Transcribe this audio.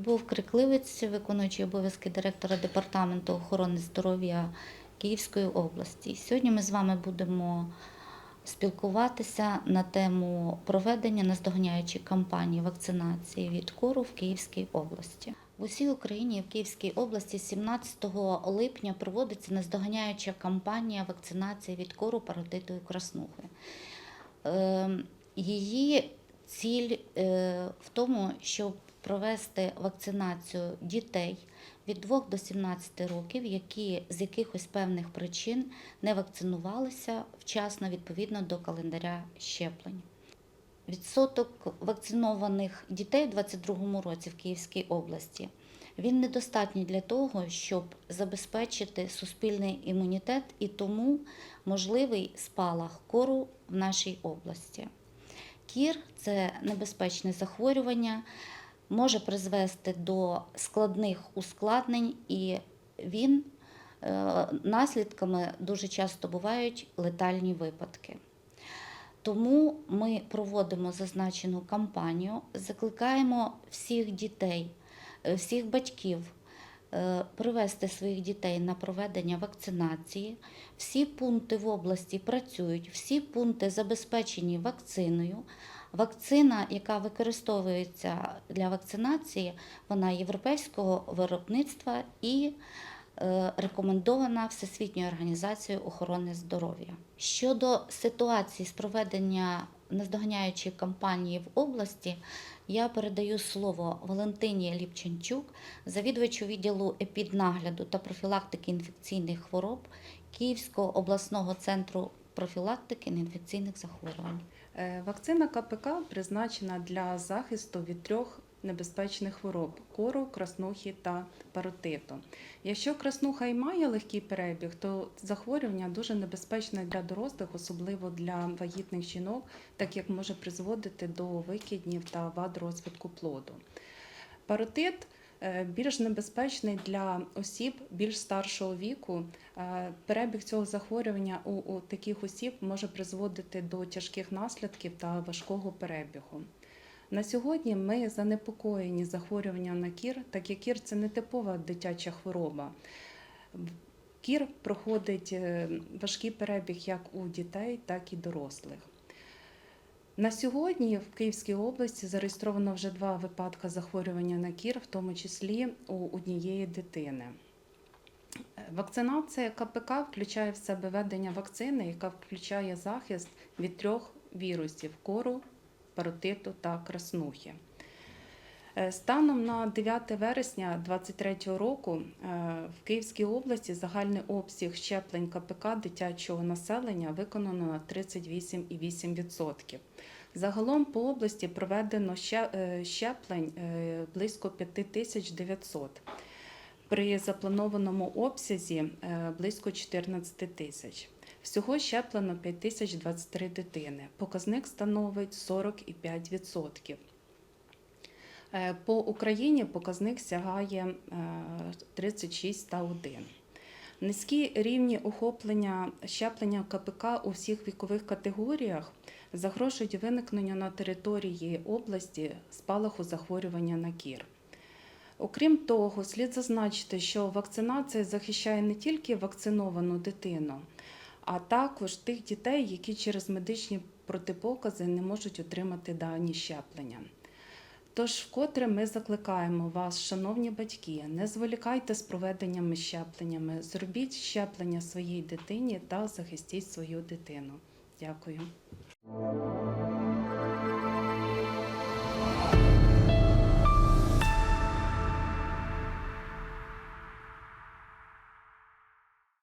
Любов Крикливець, виконуючий обов'язки директора департаменту охорони здоров'я Київської області. Сьогодні ми з вами будемо спілкуватися на тему проведення наздоганяючої кампанії вакцинації від кору в Київській області. В усій Україні в Київській області 17 липня проводиться наздоганяюча кампанія вакцинації від кору, паротиту і краснухи. Ем, Її ціль е, в тому, щоб провести вакцинацію дітей від 2 до 17 років, які з якихось певних причин не вакцинувалися вчасно відповідно до календаря щеплень. Відсоток вакцинованих дітей у 2022 році в Київській області він недостатній для того, щоб забезпечити суспільний імунітет і тому можливий спалах кору в нашій області. Кір це небезпечне захворювання, може призвести до складних ускладнень, і він е, наслідками дуже часто бувають летальні випадки. Тому ми проводимо зазначену кампанію, закликаємо всіх дітей, е, всіх батьків е, привести своїх дітей на проведення вакцинації. Всі пункти в області працюють, всі пункти забезпечені вакциною. Вакцина, яка використовується для вакцинації, вона європейського виробництва і е, рекомендована Всесвітньою організацією охорони здоров'я. Щодо ситуації з проведення наздоганяючої кампанії в області, я передаю слово Валентині Ліпченчук, завідувачу відділу епіднагляду та профілактики інфекційних хвороб Київського обласного центру профілактики неінфекційних захворювань. Е, Вакцина КПК призначена для захисту від трьох небезпечних хвороб кору, краснухи та паротиту. Якщо краснуха і має легкий перебіг, то захворювання дуже небезпечне для дорослих, особливо для вагітних жінок, так як може призводити до викиднів та вад розвитку плоду. Паротит е, більш небезпечний для осіб більш старшого віку. Е, Перебіг цього захворювання у, у таких осіб може призводити до тяжких наслідків та важкого перебігу. На сьогодні ми занепокоєні захворюванням на кір, так як кір це не типова дитяча хвороба. Кір проходить е, важкий перебіг як у дітей, так і дорослих. На сьогодні в Київській області зареєстровано вже два випадки захворювання на кір, в тому числі у однієї дитини. Вакцинація КПК включає в себе введення вакцини, яка включає захист від трьох вірусів кору, паротиту та краснухи. Е, Станом на 9 вересня 2023 року е, в Київській області загальний обсяг щеплень КПК дитячого населення виконано на 38,8%. Загалом по області проведено е, щеплень близько 5900 при запланованому обсязі близько 14 тисяч. Всього щеплено 5023 дитини. Показник становить 45%. Е, По Україні показник сягає е, 36 та 1. Низькі рівні охоплення щеплення КПК у всіх вікових категоріях загрожують виникненню на території області спалаху захворювання на кір. Окрім того, слід зазначити, що вакцинація захищає не тільки вакциновану дитину, а також тих дітей, які через медичні протипокази не можуть отримати дані щеплення. Тож, вкотре ми закликаємо вас, шановні батьки, не зволікайте з проведеннями щепленнями, зробіть щеплення своїй дитині та захистіть свою дитину. Дякую.